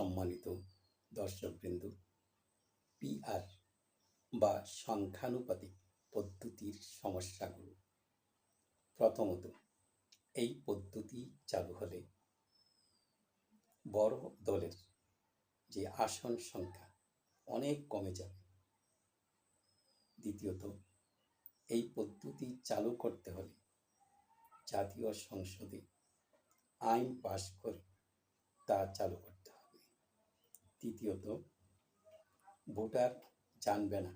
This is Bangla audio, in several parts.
সম্মানিত দর্শকবৃন্দ পিআর বা সংখ্যানুপাতিক পদ্ধতির সমস্যাগুলো। প্রথমত, এই পদ্ধতি চালু হলে বড় দলের যে আসন সংখ্যা অনেক কমে যাবে। দ্বিতীয়ত, এই পদ্ধতি চালু করতে হলে জাতীয় সংসদে আইন পাশ করে তা চালু তৃতীয়ত, ভোটার জানবে না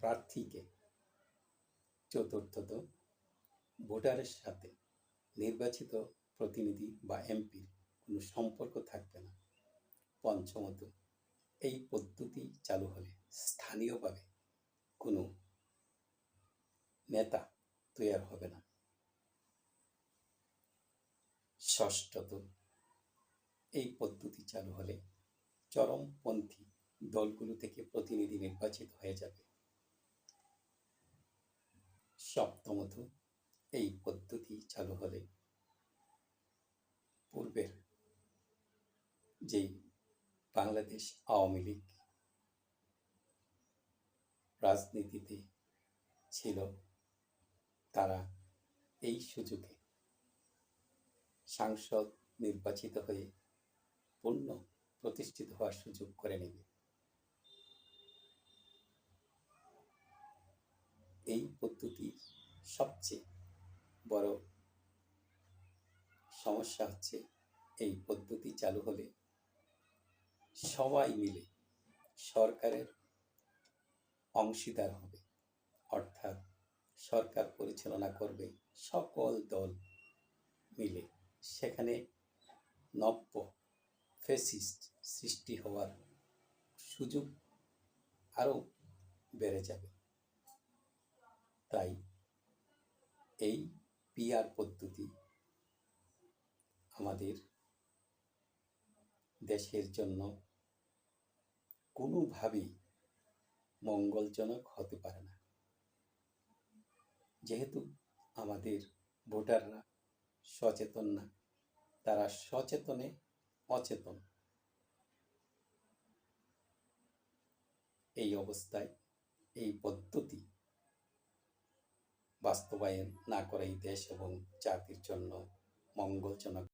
প্রার্থীকে। চতুর্থত, ভোটারের সাথে নির্বাচিত প্রতিনিধি বা এমপির কোনো সম্পর্ক থাকবে না। পঞ্চমত, এই পদ্ধতি চালু হলে স্থানীয়ভাবে কোনো নেতা তৈরি হবে না। ষষ্ঠত, এই পদ্ধতি চালু চরমপন্থী দলগুলো থেকে প্রতিনিধি নির্বাচিত হয়ে যাবে। সপ্তমত, এই পদ্ধতি চালু হলে পূর্বের যেই বাংলাদেশ আওয়ামী লীগ রাজনীতিতে ছিল, তারা এই সুযোগে সাংসদ নির্বাচিত হয়ে পূর্ণ প্রতিষ্ঠিত হওয়ার সুযোগ করে নেবে। এই পদ্ধতির সবচেয়ে বড় সমস্যা হচ্ছে এই পদ্ধতি চালু হলে সবাই মিলে সরকারের অংশীদার হবে। অর্থাৎ সরকার পরিচালনা করবে সকল দল মিলে। সেখানে নব্য ফেসিস্ট সৃষ্টি হওয়ার সুযোগ আরও বেড়ে যাবে। তাই এই পিআর পদ্ধতি আমাদের দেশের জন্য কোনোভাবেই মঙ্গলজনক হতে পারে না। যেহেতু আমাদের ভোটাররা সচেতন না, তারা সচেতনে অচেতন। এই অবস্থায় এই পদ্ধতি বাস্তবায়ন না করেই দেশ এবং জাতির জন্য মঙ্গলজনক।